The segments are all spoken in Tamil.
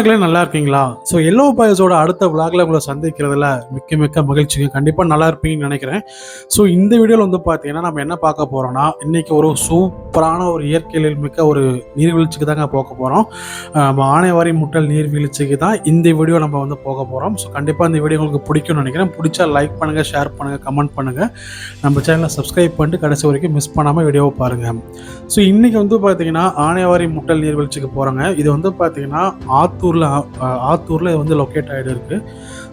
மக்களே நல்லா இருக்கீங்களா? ஸோ எல்லோ பாயஸோட அடுத்த விளாக்ல உங்களை சந்திக்கிறதுல மிக்க மிக்க மகிழ்ச்சிங்க. கண்டிப்பாக நல்லா இருப்பீங்கன்னு நினைக்கிறேன். ஸோ இந்த வீடியோவில் வந்து பார்த்தீங்கன்னா நம்ம என்ன பார்க்க போகிறோம்னா இன்னைக்கு ஒரு சூப்பரான ஒரு இயற்கையில் மிக்க ஒரு நீர்வீழ்ச்சிக்கு தாங்க போக போகிறோம் நம்ம ஆனைவாரி முட்டல் நீர்வீழ்ச்சிக்கு தான் இந்த வீடியோ நம்ம வந்து போக போகிறோம் ஸோ கண்டிப்பாக இந்த வீடியோ உங்களுக்கு பிடிக்கும்னு நினைக்கிறேன். பிடிச்சா லைக் பண்ணுங்கள் ஷேர் பண்ணுங்கள் கமெண்ட் பண்ணுங்கள் நம்ம சேனலை சப்ஸ்கிரைப் பண்ணிட்டு கடைசி வரைக்கும் மிஸ் பண்ணாமல் வீடியோவை பாருங்கள் ஸோ இன்றைக்கி வந்து பார்த்தீங்கன்னா ஆனைவாரி முட்டல் நீர்வீழ்ச்சிக்கு போகிறோங்க இது வந்து பார்த்தீங்கன்னா ஆத்தூர் ஆத்தூரில் ஆத்தூரில் வந்து லொக்கேட் ஆகிட்டு இருக்கு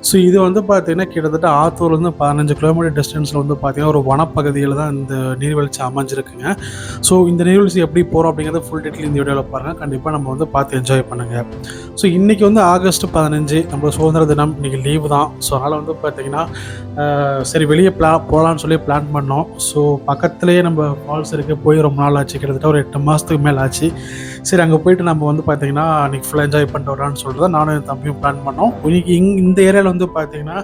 ஸோ இது வந்து பார்த்தீங்கன்னா கிட்டத்தட்ட ஆத்தூர்லேருந்து பதினஞ்சு கிலோமீட்டர் டிஸ்டன்ஸில் வந்து பார்த்திங்கன்னா ஒரு வனப்பகுதியில் தான் இந்த நீர்வீழ்ச்சி அமைஞ்சிருக்குங்க. ஸோ இந்த நீர்வீழ்ச்சி எப்படி போகிறோம் அப்படிங்கிறத ஃபுல் டீட்டெயில் இந்த வீடியோவில் பாருங்கள் கண்டிப்பாக நம்ம வந்து பார்த்து என்ஜாய் பண்ணுங்கள் ஸோ இன்றைக்கி வந்து ஆகஸ்ட் பதினஞ்சு நம்ம சுதந்திர தினம். இன்றைக்கி லீவு தான். ஸோ அதனால் வந்து பார்த்தீங்கன்னா சரி வெளியே பிளா போகலான்னு சொல்லி பிளான் பண்ணோம். ஸோ பக்கத்துலேயே நம்ம ஃபால்ஸ் இருக்குது போய் ரொம்ப நாள் ஆச்சு. கிட்டத்தட்ட ஒரு எட்டு மாதத்துக்கு மேலே ஆச்சு. சரி அங்கே போயிட்டு நம்ம வந்து பார்த்தீங்கன்னா அன்றைக்கி ஃபுல்லாக என்ஜாய் பண்ணிட்டு வரலான்னு சொல்லிட்டு நானும் என் தம்பியும் பிளான் பண்ணோம். இன்றைக்கி இங் இந்த ஏரியாவில் வந்து பார்த்தீங்கன்னா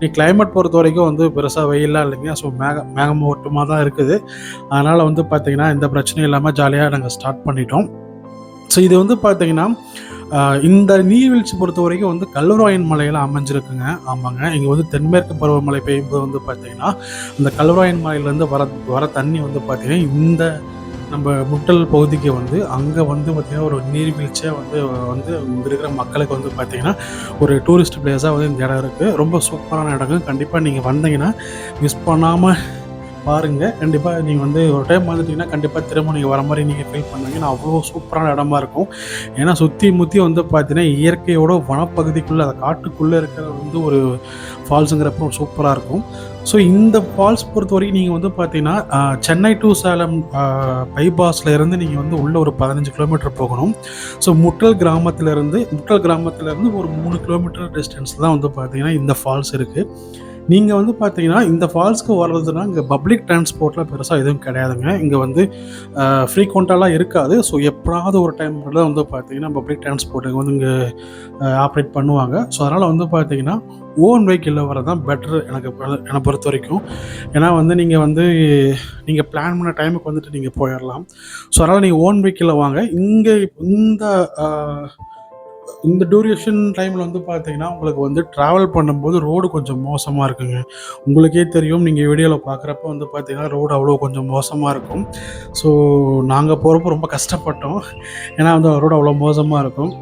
நீ கிளைமேட் பொறுத்த வரைக்கும் வந்து பெருசாக வெயிலாக இல்லைங்க. ஸோ மேக மேகமூட்டமாக தான் இருக்குது. அதனால் வந்து பார்த்திங்கன்னா எந்த பிரச்சனையும் இல்லாமல் ஜாலியாக நாங்கள் ஸ்டார்ட் பண்ணிட்டோம். ஸோ இது வந்து பார்த்திங்கன்னா இந்த நீர்வீழ்ச்சி பொறுத்த வரைக்கும் வந்து கல்வராயன் மலையில் அமைஞ்சிருக்குங்க. ஆமாங்க. இங்கே வந்து தென்மேற்கு பருவமழை பெய்யும்போது வந்து பார்த்தீங்கன்னா இந்த கல்வராயன் மலையிலேருந்து வர வர தண்ணி வந்து பார்த்திங்கன்னா இந்த நம்ம முட்டல் பகுதிக்கு வந்து அங்கே வந்து பார்த்திங்கன்னா ஒரு நீர்வீழ்ச்சியாக வந்து வந்து இங்கே இருக்கிற மக்களுக்கு வந்து பார்த்திங்கன்னா ஒரு டூரிஸ்ட் பிளேஸாக வந்து இந்த இடம் இருக்குது ரொம்ப சூப்பரான இடங்க கண்டிப்பாக நீங்கள் வந்தீங்கன்னா மிஸ் பண்ணாமல் பாருங்கள் கண்டிப்பாக நீங்கள் வந்து ஒரு டைம் வந்துட்டீங்கன்னா கண்டிப்பாக திரும்ப நீங்கள் வர மாதிரி நீங்கள் ஃபீல் பண்ணுவீங்க. நான் அவ்வளோ சூப்பரான இடமா இருக்கும். ஏன்னா சுற்றி முற்றி வந்து பார்த்தீங்கன்னா இயற்கையோட வனப்பகுதிக்குள்ளே அந்த காட்டுக்குள்ளே இருக்கிற வந்து ஒரு ஃபால்ஸுங்கிறப்ப சூப்பராக இருக்கும். ஸோ இந்த ஃபால்ஸ் பொறுத்த வரைக்கும் நீங்கள் வந்து பார்த்தீங்கன்னா சென்னை டு சேலம் பைபாஸில் இருந்து நீங்கள் வந்து உள்ள ஒரு பதினஞ்சு கிலோமீட்டர் போகணும். ஸோ முட்டல் கிராமத்திலேருந்து முட்டல் கிராமத்திலேருந்து ஒரு மூணு கிலோமீட்டர் டிஸ்டன்ஸ் தான் வந்து பார்த்தீங்கன்னா இந்த ஃபால்ஸ் இருக்குது நீங்கள் வந்து பார்த்தீங்கன்னா இந்த ஃபால்ஸ்க்கு வர்றதுனா இங்கே பப்ளிக் டிரான்ஸ்போர்ட்டில் பெருசாக எதுவும் கிடையாதுங்க. இங்கே வந்து ஃப்ரீக்வெண்ட்டாலாம் இருக்காது. ஸோ எப்படாவது ஒரு டைம் தான் வந்து பார்த்தீங்கன்னா பப்ளிக் டிரான்ஸ்போர்ட்டுக்கு வந்து இங்கே ஆப்ரேட் பண்ணுவாங்க. ஸோ அதனால் வந்து பார்த்தீங்கன்னா ஓன் வெஹிக்கிளில் வரது தான் பெட்டர் எனக்கு என்னை பொறுத்த வரைக்கும். ஏன்னா வந்து நீங்கள் வந்து நீங்கள் பிளான் பண்ண டைமுக்கு வந்துட்டு நீங்கள் போயிடலாம் ஸோ அதனால் நீங்கள் ஓன் வெஹிக்கிளில் வாங்க. இங்கே இந்த இந்த டூரேஷன் டைமில் வந்து பார்த்தீங்கன்னா உங்களுக்கு வந்து ட்ராவல் பண்ணும்போது ரோடு கொஞ்சம் மோசமாக இருக்குங்க. உங்களுக்கே தெரியும் நீங்கள் வீடியோவில் பார்க்குறப்ப வந்து பார்த்தீங்கன்னா ரோடு அவ்வளோ கொஞ்சம் மோசமாக இருக்கும். ஸோ நாங்கள் போகிறப்ப ரொம்ப கஷ்டப்பட்டோம். ஏன்னா வந்து ரோடு அவ்வளோ மோசமாக இருக்கும்.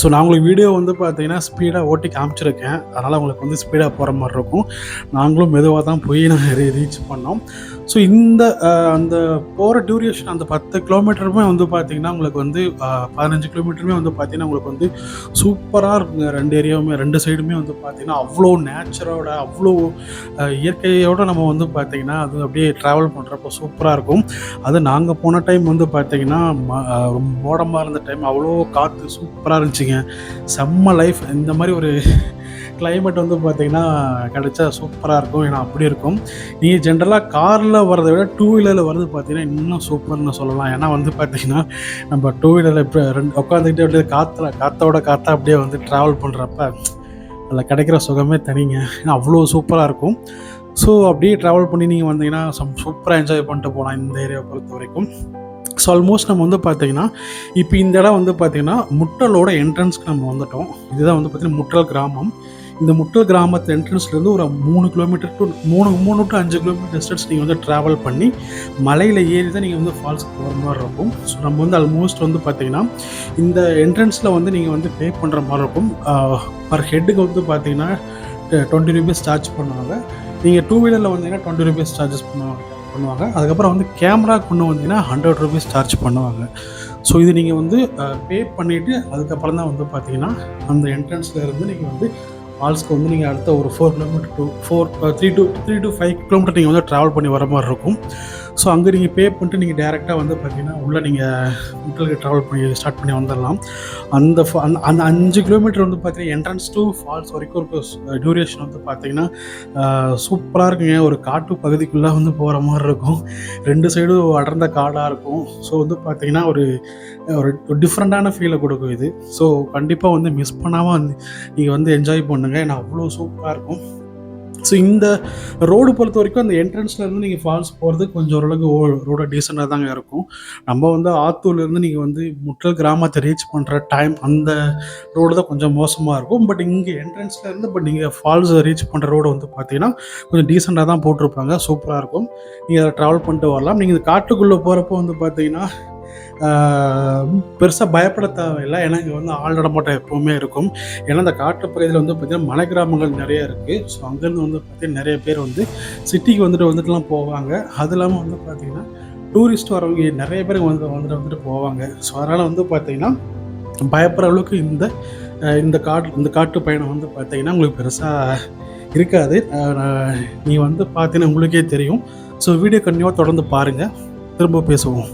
ஸோ நான் உங்களுக்கு வீடியோ வந்து பார்த்தீங்கன்னா ஸ்பீடாக ஓட்டி காமிச்சிருக்கேன். அதனால் உங்களுக்கு வந்து ஸ்பீடாக போகிற மாதிரி இருக்கும். நாங்களும் மெதுவாக தான் போய் நாங்கள் ரீச் பண்ணோம். ஸோ இந்த அந்த போகிற டியூரேஷன் அந்த பத்து கிலோமீட்டருமே வந்து பார்த்தீங்கன்னா உங்களுக்கு வந்து பதினஞ்சு கிலோமீட்டருமே வந்து பார்த்திங்கன்னா உங்களுக்கு வந்து சூப்பராக இருக்குங்க. ரெண்டு ஏரியாவுமே ரெண்டு சைடுமே வந்து பார்த்திங்கன்னா அவ்வளோ நேச்சரோட அவ்வளோ இயற்கையோடு நம்ம வந்து பார்த்திங்கன்னா அது அப்படியே ட்ராவல் பண்ணுறப்போ சூப்பராக இருக்கும். அது நாங்கள் போன டைம் வந்து பார்த்திங்கன்னா ரொம்ப மோடமாக இருந்த டைம் அவ்வளோ காற்று சூப்பராக இருந்துச்சு. இருந்துச்சுங்க செம்ம லைஃப் இந்த மாதிரி ஒரு கிளைமேட் வந்து பார்த்திங்கன்னா கிடைச்சா சூப்பராக இருக்கும். ஏன்னா அப்படி இருக்கும். நீங்கள் ஜென்ரலாக காரில் வரதை விட டூ வீலரில் வரது பார்த்தீங்கன்னா இன்னும் சூப்பர்னு சொல்லலாம். ஏன்னா வந்து பார்த்திங்கன்னா நம்ம டூ வீலரில் இப்போ ரெண்டு உட்காந்துக்கிட்டே அப்படியே காற்றுல காற்றோட காற்றா அப்படியே வந்து ட்ராவல் பண்ணுறப்ப அதில் கிடைக்கிற சுகமே தனிங்க. ஏன்னா அவ்வளோ சூப்பராக இருக்கும். ஸோ அப்படியே ட்ராவல் பண்ணி நீங்கள் வந்தீங்கன்னா சம் சூப்பராக என்ஜாய் பண்ணிட்டு போகலாம் இந்த ஏரியாவை பொறுத்த வரைக்கும். ஸோ ஆல்மோஸ்ட் நம்ம வந்து பார்த்தீங்கன்னா இப்போ இந்த இடம் வந்து பார்த்தீங்கன்னா முட்டலோட என்ட்ரன்ஸ்க்கு நம்ம வந்துட்டோம். இதுதான் வந்து பார்த்திங்கன்னா முட்டல் கிராமம். இந்த முட்டல் கிராமத்து என்ட்ரன்ஸ்லேருந்து ஒரு மூணு கிலோமீட்டர் டு மூணு மூணு டு அஞ்சு கிலோமீட்டர் டிஸ்டன்ஸ் நீங்கள் வந்து ட்ராவல் பண்ணி மலையில் ஏறி தான் நீங்கள் வந்து ஃபால்ஸ்க்கு போகிற மாதிரி இருக்கும். ஸோ நம்ம வந்து ஆல்மோஸ்ட் வந்து பார்த்திங்கன்னா இந்த என்ட்ரன்ஸில் வந்து நீங்கள் வந்து பே பண்ணுற மாதிரி இருக்கும். பர் ஹெட்டுக்கு வந்து பார்த்தீங்கன்னா டுவெண்ட்டி ருபீஸ் சார்ஜ் பண்ணுவாங்க. நீங்கள் டூ வீலரில் வந்தீங்கன்னா டுவெண்ட்டி ருபீஸ் சார்ஜஸ் பண்ணுவாங்க. பண்ணுவாங்க. அதுக்கப்புறம் வந்து கேமரா கொண்டு வந்தீங்கன்னா ஹண்ட்ரட் ருபீஸ் சார்ஜ் பண்ணுவாங்க. ஸோ இது நீங்கள் வந்து பே பண்ணிவிட்டு அதுக்கப்புறம் தான் வந்து பார்த்தீங்கன்னா அந்த என்ட்ரன்ஸில் இருந்து நீங்கள் வந்து ஃபால்ஸ்க்கு வந்து நீங்கள் அடுத்த ஒரு four kilometre to four three to three to five kilometre நீங்கள் வந்து ட்ராவல் பண்ணி வர மாதிரி இருக்கும். ஸோ அங்கே நீங்கள் பே பண்ணிட்டு நீங்கள் டேரெக்டாக வந்து பார்த்தீங்கன்னா உள்ளே நீங்கள் ஹோட்டலுக்கு ட்ராவல் பண்ணி ஸ்டார்ட் பண்ணி வந்துடலாம். அந்த அந்த- அந்த அஞ்சு கிலோமீட்டர் வந்து பார்த்தீங்கன்னா என்ட்ரன்ஸ் டு ஃபால்ஸ் வரைக்கும் இருக்க டியூரேஷன் uh, வந்து பார்த்தீங்கன்னா சூப்பராக uh, இருக்குங்க. ஒரு காட்டு பகுதிக்குள்ளே வந்து போகிற மாதிரி இருக்கும். ரெண்டு சைடும் அடர்ந்த காடாக இருக்கும். ஸோ வந்து பார்த்தீங்கன்னா ஒரு ஒரு டிஃப்ரெண்ட்டான ஃபீலை கொடுக்கும் இது. ஸோ கண்டிப்பாக வந்து மிஸ் பண்ணாமல் வந்து நீங்கள் வந்து என்ஜாய் பண்ணுங்கள் ஏன்னா அவ்வளோ சூப்பராக இருக்கும். ஸோ இந்த ரோடு பொறுத்த வரைக்கும் அந்த என்ட்ரன்ஸ்லேருந்து நீங்கள் ஃபால்ஸ் போகிறது கொஞ்சம் ஓரளவுக்கு ஓ ரோட டீசெண்டாக தாங்க இருக்கும். நம்ம வந்து ஆத்தூர்லேருந்து நீங்கள் வந்து முட்டல் கிராமத்தை ரீச் பண்ணுற டைம் அந்த ரோடு தான் கொஞ்சம் மோசமாக இருக்கும். பட் இங்கே என்ட்ரன்ஸ்லேருந்து பட் நீங்கள் ஃபால்ஸ் ரீச் பண்ணுற ரோடு வந்து பார்த்தீங்கன்னா கொஞ்சம் டீசெண்டாக தான் போட்டிருப்பாங்க. சூப்பராக இருக்கும். நீங்கள் அதை ட்ராவல் பண்ணிட்டு வரலாம். நீங்கள் இந்த காட்டுக்குள்ளே போகிறப்போ வந்து பார்த்தீங்கன்னா பெருசாக பயப்பட தேவையில்லை ஏன்னா இங்கே வந்து ஆள் நடமாட்டம் எப்போவுமே இருக்கும். ஏன்னா அந்த காட்டுப்பகுதியில் வந்து பார்த்திங்கன்னா மலை கிராமங்கள் நிறைய இருக்குது ஸோ அங்கேருந்து வந்து பார்த்திங்கன்னா நிறைய பேர் வந்து சிட்டிக்கு வந்துட்டு வந்துட்டுலாம் போவாங்க. அது இல்லாமல் வந்து பார்த்திங்கன்னா டூரிஸ்ட் வரவங்க நிறைய பேர் வந்து வந்துட்டு வந்துட்டு போவாங்க. ஸோ அதனால் வந்து பார்த்திங்கன்னா பயப்படுற அளவுக்கு இந்த இந்த காட்டு இந்த காட்டு பயணம் வந்து பார்த்திங்கன்னா உங்களுக்கு பெருசாக இருக்காது. நீ வந்து பார்த்தீங்கன்னா உங்களுக்கே தெரியும். ஸோ வீடியோ கண்டிப்பாக தொடர்ந்து பாருங்கள் திரும்ப பேசுவோம்.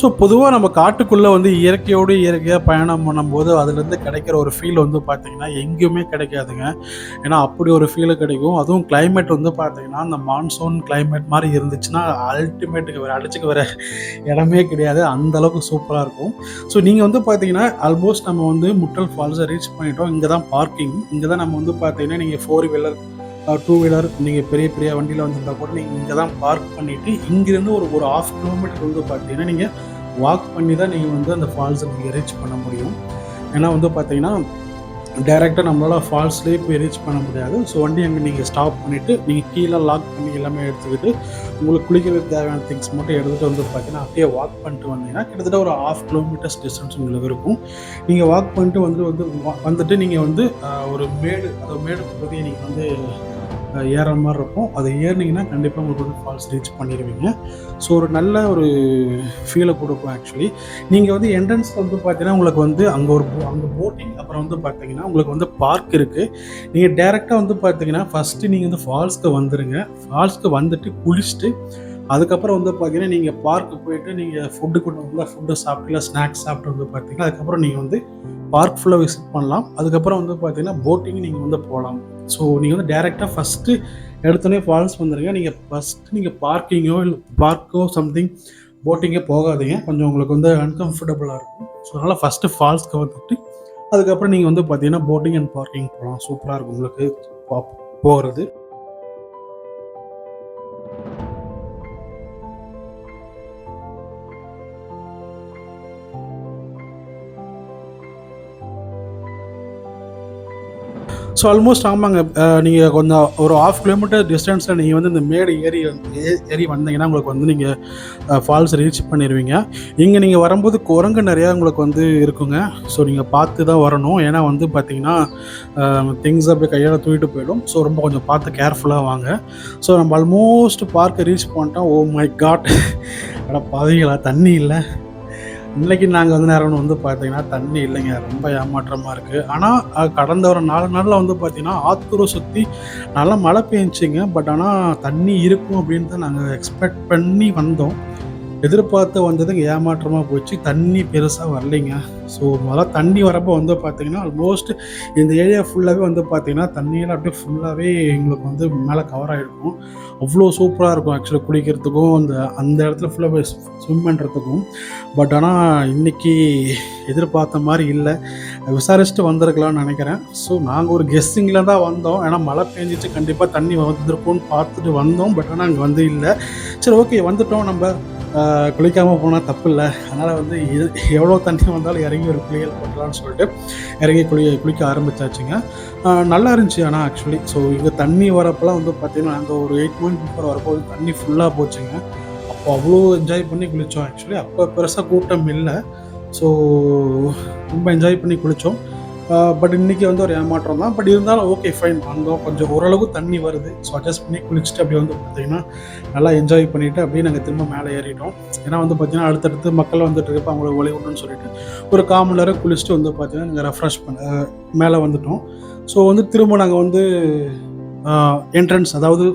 ஸோ பொதுவாக நம்ம காட்டுக்குள்ளே வந்து இயற்கையோடு இயற்கையாக பயணம் பண்ணும்போது அதுலேருந்து கிடைக்கிற ஒரு ஃபீல் வந்து பார்த்திங்கன்னா எங்கேயுமே கிடைக்காதுங்க. ஏன்னா அப்படி ஒரு ஃபீல் கிடைக்கும். அதுவும் கிளைமேட் வந்து பார்த்தீங்கன்னா அந்த மான்சூன் கிளைமேட் மாதிரி இருந்துச்சுன்னா அல்டிமேட்டுக்கு வேறு அடிச்சுக்க வர இடமே கிடையாது. அந்த அளவுக்கு சூப்பராக இருக்கும். ஸோ நீங்கள் வந்து பார்த்தீங்கன்னா ஆல்மோஸ்ட் நம்ம வந்து முட்டல் ஃபால்ஸை ரீச் பண்ணிட்டோம். இங்கே தான் பார்க்கிங் இங்கே தான் நம்ம வந்து பார்த்தீங்கன்னா நீங்கள் ஃபோர் வீலர் டூ வீலர் நீங்கள் பெரிய பெரிய வண்டியில் வந்திருந்தா கூட நீங்கள் இங்கே தான் பார்க் பண்ணிவிட்டு இங்கேருந்து ஒரு ஒரு ஆஃப் கிலோமீட்டர் வந்து பார்த்தீங்கன்னா நீங்கள் வாக் பண்ணி தான் நீங்கள் வந்து அந்த ஃபால்ஸை நீங்கள் ரீச் பண்ண முடியும். ஏன்னா வந்து பார்த்தீங்கன்னா டைரெக்டாக நம்மளால் ஃபால்ஸ்லேயே போய் ரீச் பண்ண முடியாது. ஸோ வண்டி அங்கே நீங்கள் ஸ்டாப் பண்ணிவிட்டு நீங்கள் கீழே லாக் பண்ணி எல்லாமே எடுத்துக்கிட்டு உங்களுக்கு குளிக்கிறதுக்கு தேவையான திங்ஸ் மட்டும் எடுத்துகிட்டு வந்து பார்த்தீங்கன்னா அப்படியே வாக் பண்ணிட்டு வந்தீங்கன்னா கிட்டத்தட்ட ஒரு ஆஃப் கிலோமீட்டர்ஸ் டிஸ்டன்ஸ் உங்களுக்கு இருக்கும். நீங்கள் வாக் பண்ணிட்டு வந்து வந்து வந்துட்டு நீங்கள் வந்து ஒரு மேடு அதாவது மேடு பகுதியை நீங்கள் வந்து ஏற மாதிரி இருக்கும். அதை ஏறினீங்கன்னா கண்டிப்பாக உங்களுக்கு வந்து ஃபால்ஸ் ரீச் பண்ணிடுவீங்க. ஸோ ஒரு நல்ல ஒரு ஃபீலை கொடுக்கும் ஆக்சுவலி நீங்கள் வந்து என்ட்ரன்ஸ் வந்து பார்த்தீங்கன்னா உங்களுக்கு வந்து அங்கே ஒரு போ அங்கே போட்டிங் அப்புறம் வந்து பார்த்தீங்கன்னா உங்களுக்கு வந்து பார்க் இருக்குது நீங்கள் டேரெக்டாக வந்து பார்த்தீங்கன்னா ஃபஸ்ட்டு நீங்கள் வந்து ஃபால்ஸ்க்கு வந்துடுங்க ஃபால்ஸ்க்கு வந்துட்டு குளிச்சுட்டு அதுக்கப்புறம் வந்து பார்த்தீங்கன்னா நீங்கள் பார்க்கு போயிட்டு நீங்கள் ஃபுட்டு கொண்டு வந்து ஃபுட்டை சாப்பிட்டு இல்லை ஸ்நாக்ஸ் சாப்பிட்டு வந்து பார்த்தீங்கன்னா அதுக்கப்புறம் நீங்கள் வந்து பார்க் ஃபுல்லாக விசிட் பண்ணலாம். அதுக்கப்புறம் வந்து பார்த்தீங்கன்னா போட்டிங் நீங்கள் வந்து போகலாம். ஸோ நீங்கள் வந்து டேரெக்டாக ஃபஸ்ட்டு எடுத்தோடனே ஃபால்ஸ் வந்துடுங்க நீங்கள் ஃபஸ்ட்டு நீங்கள் பார்க்கிங்கோ இல்லை பார்க்கோ சம்திங் போட்டிங்கே போகாதீங்க. கொஞ்சம் உங்களுக்கு வந்து அன்கம்ஃபர்டபுளாக இருக்கும். ஸோ அதனால் ஃபஸ்ட்டு ஃபால்ஸ்க்கு வந்துட்டு அதுக்கப்புறம் நீங்கள் வந்து பார்த்தீங்கன்னா போட்டிங் அண்ட் பார்க்கிங் போகலாம். சூப்பராக இருக்கும் உங்களுக்கு. போகிறது ஸோ ஆல்மோஸ்ட் ஆமாங்க. நீங்கள் கொஞ்சம் ஒரு ஆஃப் கிலோமீட்டர் டிஸ்டன்ஸில் நீங்கள் வந்து இந்த மேடு ஏறி ஏ- ஏறி வந்தீங்கன்னா உங்களுக்கு வந்து நீங்கள் ஃபால்ஸ் ரீச் பண்ணிடுவீங்க இங்கே நீங்கள் வரும்போது குரங்கு நிறையா உங்களுக்கு வந்து இருக்குங்க. ஸோ நீங்கள் பார்த்து தான் வரணும். ஏன்னா வந்து பார்த்தீங்கன்னா திங்ஸ் அப்படியே கையால் தூக்கிட்டு போயிடும். ஸோ ரொம்ப கொஞ்சம் பார்த்து கேர்ஃபுல்லாக வாங்க. ஸோ நம்ம ஆல்மோஸ்ட் பார்க்க ரீச் பண்ணிட்டோம். ஓ மை காட் ஆனால் பாவிகளா தண்ணி இல்லை. இன்றைக்கி நாங்கள் வந்து நேரம் வந்து பார்த்தீங்கன்னா தண்ணி இல்லைங்க. ரொம்ப ஏமாற்றமாக இருக்குது ஆனால் கடந்த ஒரு நாலு நாளில் வந்து பார்த்திங்கன்னா ஆத்தூரை சுற்றி நல்லா மழை பெஞ்சிங்க. பட் ஆனால் தண்ணி இருக்கும் அப்படின்னு தான் நாங்கள் எக்ஸ்பெக்ட் பண்ணி வந்தோம். எதிர்பார்த்து வந்ததுங்க ஏமாற்றமாக போச்சு. தண்ணி பெருசாக வரலைங்க. ஸோ முதல்ல தண்ணி வரப்போ வந்து பார்த்தீங்கன்னா ஆல்மோஸ்ட் இந்த ஏரியா ஃபுல்லாகவே வந்து பார்த்தீங்கன்னா தண்ணியில் அப்படியே ஃபுல்லாகவே எங்களுக்கு வந்து மேலே கவர் ஆகிருக்கும் அவ்வளோ சூப்பராக இருக்கும் ஆக்சுவலாக குளிக்கிறதுக்கும் அந்த அந்த இடத்துல ஃபுல்லாக போய் ஸ்விம் பண்ணுறதுக்கும் பட் ஆனால் இன்னைக்கு எதிர்பார்த்த மாதிரி இல்லை. விசாரிச்சுட்டு வந்திருக்கலாம்னு நினைக்கிறேன். ஸோ நாங்கள் ஒரு கெஸ்ஸிங்கில் தான் வந்தோம். ஏன்னா மழை பெஞ்சிச்சு கண்டிப்பாக தண்ணி வந்திருக்கும்னு பார்த்துட்டு வந்தோம். பட் ஆனால் அங்கே வந்து இல்லை. சரி ஓகே வந்துட்டோம் நம்ம. குளிக்காமல் போனால் தப்பு இல்லை அதனால் வந்து இது எவ்வளோ தண்ணி வந்தாலும் இறங்கி ஒரு குளியல் பண்ணலான்னு சொல்லிட்டு இறங்கி குளி குளிக்க ஆரம்பிச்சாச்சுங்க. நல்லா இருந்துச்சு ஆனால் ஆக்சுவலி ஸோ இங்கே தண்ணி வரப்பெல்லாம் வந்து பார்த்திங்கன்னா நாங்கள் ஒரு எயிட் மந்த் பிஃபோர் வரப்போது தண்ணி ஃபுல்லாக போச்சுங்க. அப்போ அவ்வளோ என்ஜாய் பண்ணி குளித்தோம் ஆக்சுவலி அப்போ பெருசாக கூட்டம் இல்லை. ஸோ ரொம்ப என்ஜாய் பண்ணி குளித்தோம் பட் இன்னைக்கு வந்து ஒரு ஏமாற்றம் தான். பட் இருந்தாலும் ஓகே ஃபைன் வந்தோம் கொஞ்சம் ஓரளவு தண்ணி வருது. ஸோ அட்ஜஸ்ட் பண்ணி குளிச்சுட்டு அப்படியே வந்து பார்த்தீங்கன்னா நல்லா என்ஜாய் பண்ணிவிட்டு அப்படியே நாங்கள் திரும்ப மேலே ஏறிட்டோம். ஏன்னா வந்து பார்த்தீங்கன்னா அடுத்தடுத்து மக்கள் வந்துட்டு இருப்போம் அவங்கள ஒளிவிடணும்னு சொல்லிட்டு. ஒரு கால் நேரம் குளிச்சுட்டு வந்து பார்த்தீங்கன்னா நாங்கள் ரெஃப்ரெஷ் பண்ண மேலே வந்துட்டோம். ஸோ வந்து திரும்ப நாங்கள் வந்து என்ட்ரன்ஸ் அதாவது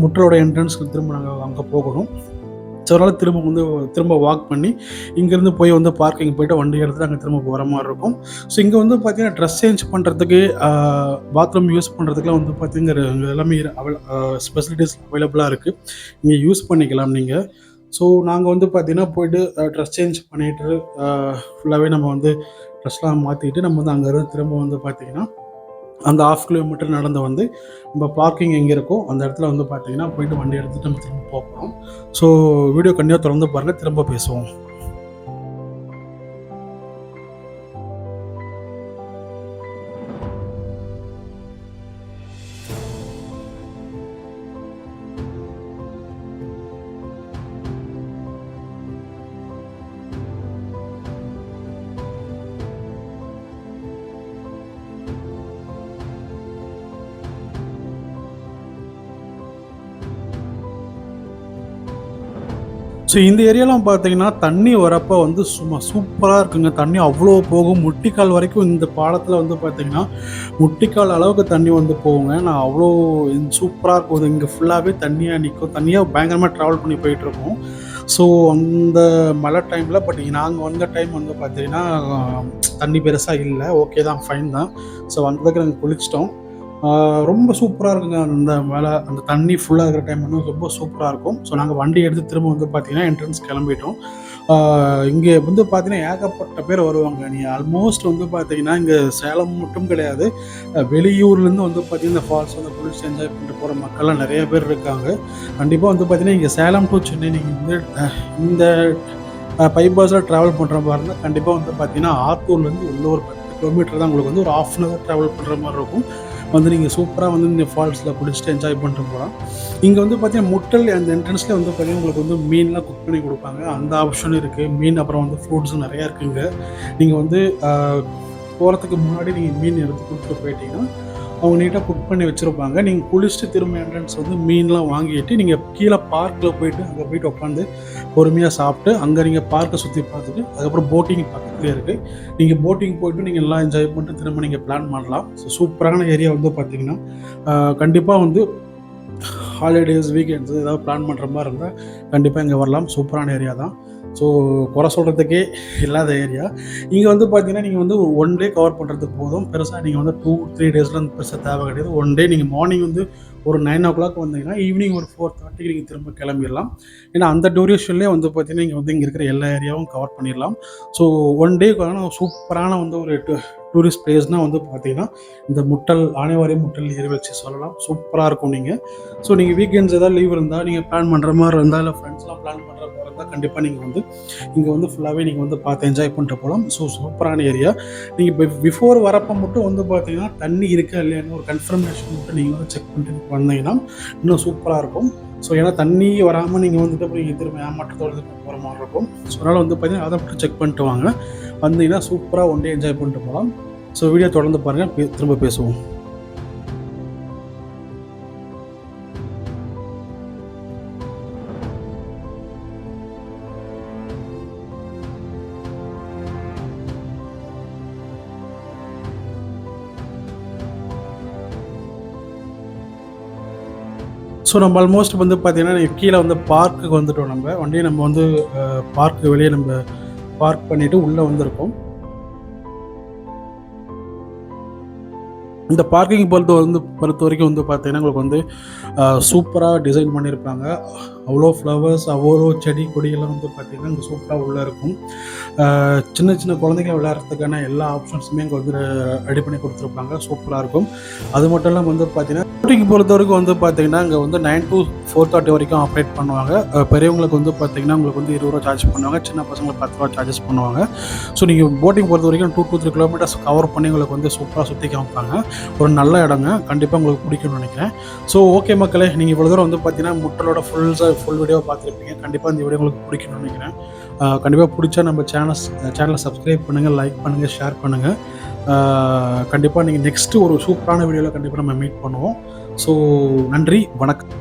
முற்றோட என்ட்ரன்ஸ்க்கு திரும்ப நாங்கள் அங்கே போகணும். ஸோ அதனால் திரும்ப வந்து திரும்ப வாக் பண்ணி இங்கேருந்து போய் வந்து பார்க்கிங் போயிட்டு வண்டி எடுத்து அங்கே திரும்ப போகிற மாதிரி இருக்கும். ஸோ இங்கே வந்து பார்த்தீங்கன்னா ட்ரெஸ் சேஞ்ச் பண்ணுறதுக்கு பாத்ரூம் யூஸ் பண்ணுறதுக்குலாம் வந்து பார்த்தீங்கன்னா இங்கே எல்லாமே அவைல ஸ்பெசிலிட்டிஸ் அவைலபிளாக இருக்குது நீங்கள் யூஸ் பண்ணிக்கலாம் நீங்கள் ஸோ நாங்கள் வந்து பார்த்தீங்கன்னா போயிட்டு ட்ரெஸ் சேஞ்ச் பண்ணிட்டு ஃபுல்லாகவே நம்ம வந்து ட்ரெஸ்லாம் மாற்றிட்டு நம்ம வந்து அங்கேருந்து திரும்ப வந்து பார்த்திங்கன்னா அந்த ஆஃப் கிலோமீட்டர் நடந்து வந்து நம்ம பார்க்கிங் எங்கே இருக்கோ அந்த இடத்துல வந்து பார்த்தீங்கன்னா போயிட்டு வண்டி எடுத்துகிட்டு நம்ம திரும்ப போகிறோம் ஸோ வீடியோ கண்டிப்பாக தொடர்ந்து பாருங்கள் திரும்ப பேசுவோம். ஸோ இந்த ஏரியாலாம் பார்த்தீங்கன்னா தண்ணி வரப்போ வந்து சும்மா சூப்பராக இருக்குங்க. தண்ணி அவ்வளோ போகும். முட்டிக்கால் வரைக்கும் இந்த பாலத்தில் வந்து பார்த்தீங்கன்னா முட்டிக்கால் அளவுக்கு தண்ணி வந்து போகுங்க. நான் அவ்வளோ சூப்பராக இருக்கும். இங்கே ஃபுல்லாகவே தண்ணியாக நிற்கும் தண்ணியாக பயங்கரமாக ட்ராவல் பண்ணி போயிட்டுருக்கோம் ஸோ அந்த மழை டைமில் பட் நாங்கள் வந்த டைம் வந்து பார்த்தீங்கன்னா தண்ணி பெருசாக இல்லை. ஓகே தான் ஃபைன் தான். ஸோ வந்ததுக்கு நாங்கள் குளிச்சிட்டோம். ரொம்ப சூப்பராக இருக்குங்க. அந்த மேலே அந்த தண்ணி ஃபுல்லாக இருக்கிற டைம் வந்து ரொம்ப சூப்பராக இருக்கும். ஸோ நாங்கள் வண்டி எடுத்து திரும்ப வந்து பார்த்தீங்கன்னா என்ட்ரன்ஸ் கிளம்பிட்டோம். இங்கே வந்து பார்த்தீங்கன்னா ஏகப்பட்ட பேர் வருவாங்க. நீ ஆல்மோஸ்ட் வந்து பார்த்தீங்கன்னா இங்கே சேலம் மட்டும் கிடையாது. வெளியூர்லேருந்து வந்து பார்த்தீங்கன்னா இந்த ஃபால்ஸ் வந்து குளிர்ச்சி என்ஜாய் பண்ணிட்டு போகிற மக்கள்லாம் நிறைய பேர் இருக்காங்க. கண்டிப்பாக வந்து பார்த்தீங்கன்னா இங்கே சேலம் டு சென்னை நீங்கள் வந்து இந்த பைபாஸில் ட்ராவல் பண்ணுற மாதிரி இருந்தால் கண்டிப்பாக வந்து பார்த்தீங்கன்னா ஆத்தூர்லேருந்து உள்ள ஒரு பத்து கிலோமீட்டர் தான் உங்களுக்கு வந்து ஒரு ஆஃப் அன் ஹவர் ட்ராவல் பண்ணுற மாதிரி இருக்கும். வந்து நீங்கள் சூப்பராக வந்து இந்த ஃபால்ஸில் குடிச்சிட்டு என்ஜாய் பண்ணிட்டு போகலாம் இங்கே வந்து பார்த்தீங்கன்னா முட்டல் அந்த என்ட்ரன்ஸில் வந்து பார்த்தீங்கன்னா உங்களுக்கு வந்து மீன்லாம் குக் பண்ணி கொடுப்பாங்க. அந்த ஆப்ஷன் இருக்குது மீன் அப்புறம் வந்து ஃப்ரூட்ஸும் நிறையா இருக்குங்க நீங்கள் வந்து போகிறதுக்கு முன்னாடி நீங்கள் மீன் எடுத்து கொடுத்துட்டு போயிட்டீங்கன்னா அவங்க நீட்டாக குக் பண்ணி வச்சுருப்பாங்க. நீங்கள் குளிச்சுட்டு திரும்ப என்ட்ரன்ஸ் வந்து மீன்லாம் வாங்கிட்டு நீங்கள் கீழே பார்க்கில் போயிட்டு அங்கே போயிட்டு உட்காந்து பொறுமையாக சாப்பிட்டு அங்கே நீங்கள் பார்க்கை சுற்றி பார்த்துட்டு அதுக்கப்புறம் போட்டிங் பக்கத்துலேயே இருக்குது நீங்கள் போட்டிங் போயிட்டு நீங்கள் எல்லாம் என்ஜாய் பண்ணிட்டு திரும்ப நீங்கள் பிளான் பண்ணலாம். ஸோ சூப்பரான ஏரியா வந்து பார்த்தீங்கன்னா கண்டிப்பாக வந்து ஹாலிடேஸ் வீக்கெண்ட்ஸ் ஏதாவது பிளான் பண்ணுற மாதிரி இருந்தால் கண்டிப்பாக இங்கே வரலாம். சூப்பரான ஏரியா தான். ஸோ குறை சொல்கிறதுக்கே இல்லாத ஏரியா இங்கே வந்து பார்த்தீங்கன்னா நீங்கள் வந்து ஒன் டே கவர் பண்ணுறதுக்கு போதும். பெருசாக நீங்கள் வந்து டூ த்ரீ டேஸ்லாம் பெருசாக தேவை கிடையாது. ஒன் டே நீங்கள் மார்னிங் வந்து ஒரு நைன் ஓ கிளாக் வந்தீங்கன்னா ஈவினிங் ஒரு ஃபோர் தேர்ட்டிக்கு நீங்கள் திரும்ப கிளம்பிடலாம் ஏன்னா அந்த டூரேஷன்லேயே வந்து பார்த்தீங்கன்னா இங்கே வந்து இங்கே இருக்கிற எல்லா ஏரியாவும் கவர் பண்ணிடலாம் ஸோ ஒன் டேக்கான சூப்பரான வந்து ஒரு டூரிஸ்ட் பிளேஸ்னால் வந்து பார்த்தீங்கன்னா இந்த முட்டல் ஆனைவாரி முட்டல் ஏரி வச்சு சொல்லலாம். சூப்பராக இருக்கும் நீங்கள் ஸோ நீங்கள் வீக்கெண்ட்ஸ் ஏதாவது லீவ் இருந்தால் நீங்கள் பிளான் பண்ணுற மாதிரி இருந்தால் இல்லை ஃப்ரெண்ட்ஸ்லாம் பிளான் பண்ணுற மாதிரி இருந்தால் கண்டிப்பாக நீங்கள் வந்து இங்கே வந்து ஃபுல்லாகவே நீங்கள் வந்து பார்த்து என்ஜாய் பண்ணிட்டு போகலாம் ஸோ சூப்பரான ஏரியா நீங்கள் பிஃபோர் வரப்போ மட்டும் வந்து பார்த்தீங்கன்னா தண்ணி இருக்கா இல்லையான்னு ஒரு கன்ஃபர்மேஷன் மட்டும் நீங்கள் வந்து செக் பண்ணிட்டு வந்தீங்கன்னா இன்னும் சூப்பராக இருக்கும். ஸோ ஏன்னா தண்ணி வராமல் நீங்கள் வந்துட்டு அப்புறம் திரும்ப ஏமாற்றத்தோடு போகிற மாதிரி இருக்கும். ஸோ அதனால் வந்து பார்த்தீங்கன்னா அதை மட்டும் செக் பண்ணிட்டு வாங்க. வந்தீங்கன்னா சூப்பராக ஒன் டே என்ஜாய் பண்ணிட்டு போகலாம். ஸோ வீடியோ தொடர்ந்து பாருங்கள் பே- திரும்ப பேசுவோம். ஸோ நம்ம ஆல்மோஸ்ட் வந்து பார்த்திங்கன்னா கீழே வந்து பார்க்குக்கு வந்துட்டோம் நம்ம. வண்டியை நம்ம வந்து பார்க்கு வெளியே நம்ம பார்க் பண்ணிவிட்டு உள்ளே வந்திருக்கோம். இந்த பார்க்கிங் பொறுத்த வந்து பொறுத்த வரைக்கும் வந்து பார்த்தீங்கன்னா உங்களுக்கு வந்து சூப்பராக டிசைன் பண்ணியிருப்பாங்க. அவ்வளோ ஃப்ளவர்ஸ் அவ்வளோ செடி கொடியெல்லாம் வந்து பார்த்திங்கன்னா இங்கே சூப்பராக உள்ளே இருக்கும். சின்ன சின்ன குழந்தைங்க விளையாடுறதுக்கான எல்லா ஆப்ஷன்ஸுமே இங்கே வந்து ரெடி பண்ணி கொடுத்துருப்பாங்க. சூப்பராக இருக்கும். அது மட்டும் இல்லாமல் வந்து பார்த்தீங்கன்னா ஷூட்டிங் பொறுத்த வரைக்கும் வந்து பார்த்தீங்கன்னா இங்கே வந்து நைன் டு ஃபோர் தேர்ட்டி வரைக்கும் ஆப்ரேட் பண்ணுவாங்க. பெரியவங்களுக்கு வந்து பார்த்தீங்கன்னா உங்களுக்கு வந்து இருபது ரூபா சார்ஜ் பண்ணுவாங்க. சின்ன பசங்களுக்கு பத்து ரூபா சார்ஜஸ் பண்ணுவாங்க. ஸோ நீங்கள் போட்டிங் பொறுத்த வரைக்கும் two to three kilometres cover பண்ணி உங்களுக்கு வந்து சூப்பராக சுற்றி காமிப்பாங்க. ஒரு நல்ல இடங்க. கண்டிப்பாக உங்களுக்கு பிடிக்கும்னு நினைக்கிறேன். ஸோ ஓகே மக்களே நீங்கள் இவ்வளோ தூரம் வந்து பார்த்தீங்கன்னா முட்டலோட ஃபுல் ஃபுல் வீடியோ பார்த்துருப்பீங்க. கண்டிப்பாக இந்த வீடியோ உங்களுக்கு பிடிக்கணும்னு நினைக்கிறேன். கண்டிப்பாக பிடிச்சா நம்ம சேனல் சேனலை சப்ஸ்கிரைப் பண்ணுங்கள் லைக் பண்ணுங்கள் ஷேர் பண்ணுங்கள் கண்டிப்பாக நீங்கள் நெக்ஸ்ட்டு ஒரு சூப்பரான வீடியோவில் கண்டிப்பாக நம்ம மீட் பண்ணுவோம். ஸோ நன்றி வணக்கம்.